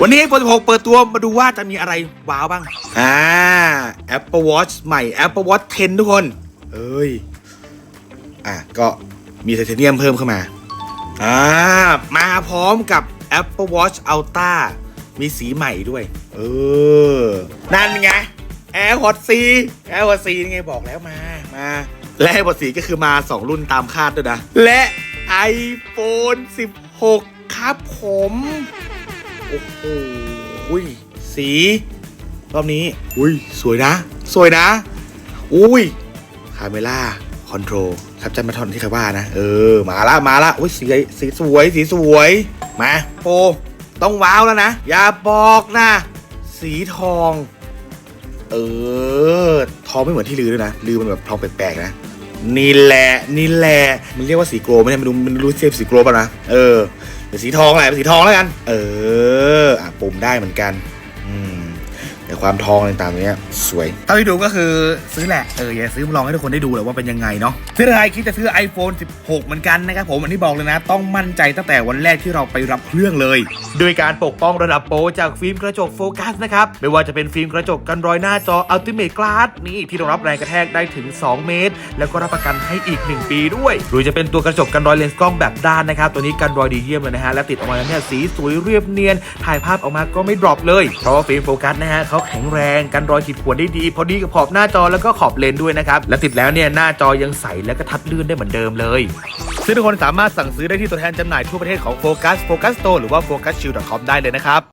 วันนี้ iPhone 16 เปิดตัวมาดูว่าจะมีอะไรว้าวบ้าง อ่า Apple Watch ใหม่ Apple Watch 10 ทุกคน เอ้ย อะ ก็มีไทเทเนียมเพิ่มเข้ามา อ่า มาพร้อมกับ Apple Watch Ultra มีสีใหม่ด้วย เออ นั่นไง AirPods 4 AirPods 4นี่ไงบอกแล้วมา มา และ AirPods 4ก็คือมา 2 รุ่นตามคาดด้วยนะ และ iPhone 16 ครับผม โอ้โหอุ้ยสี รอบนี้อุ้ยสวยนะ สวยนะ อุ้ยคาเมล่าคอนโทรลครับจันมาทอนที่ใครว่านะ เออ มาละมาละอุ้ยสีสีสวยสีสวย มาโปต้องว้าวแล้วนะ อย่าบอกนะ สีทอง เออ ทองไม่เหมือนที่ลือด้วยนะลือมันแบบทองแปลกๆนะนี่แหละนี่แหละมันเรียกว่าสีโกลไหมเนี่ยมันดูมันรู้เทียบสีโกลป่ะนะเออเป็นสีทองแหละเป็นสีทองแล้วกัน เอออะ ปุ่มได้เหมือนกัน แต่ความทองต่างๆเนี้ยสวยเท่าที่ดูก็คือซื้อแหละเอออย่าซื้อมาลองให้ทุกคนได้ดูแหละว่าเป็นยังไงเนาะซื้อใครคิดจะซื้อ iPhone 16 เหมือนกันนะครับผมอันนี้บอกเลยนะ ต้องมั่นใจตั้งแต่วันแรกที่เราไปรับเครื่องเลย โดยการปกป้องระดับโปรจากฟิล์มกระจกโฟกัสนะครับไม่ว่าจะเป็นฟิล์มกระจกกันรอยหน้าจอ Ultimate Glass นี่ที่รองรับแรงกระแทกได้ถึง 2 เมตร แล้วก็รับประกันให้อีก 1 ปีด้วยหรือจะเป็นตัวกระจกกันรอยเลนส์กล้องแบบด้านนะครับตัวนี้กันรอยดีเยี่ยมเลยนะฮะและติดออกมาแล้วเนี่ยสีสวยเรียบเนียนถ่ายภาพออกมาก็ไม่ดรอปเลยเพราะว่าฟิล์มโฟกัสนะฮะเขาแข็งแรงกันรอยขีดข่วนได้ดี พอดีกับขอบหน้าจอแล้วก็ขอบเลนด้วยนะครับ และติดแล้วเนี่ยหน้าจอยังใสและก็ทัดลื่นได้เหมือนเดิมเลย ซึ่งทุกคนสามารถสั่งซื้อได้ที่ตัวแทนจำหน่ายทั่วประเทศของโฟกัสโฟกัสโตหรือว่า focuschild.com ได้เลยนะครับ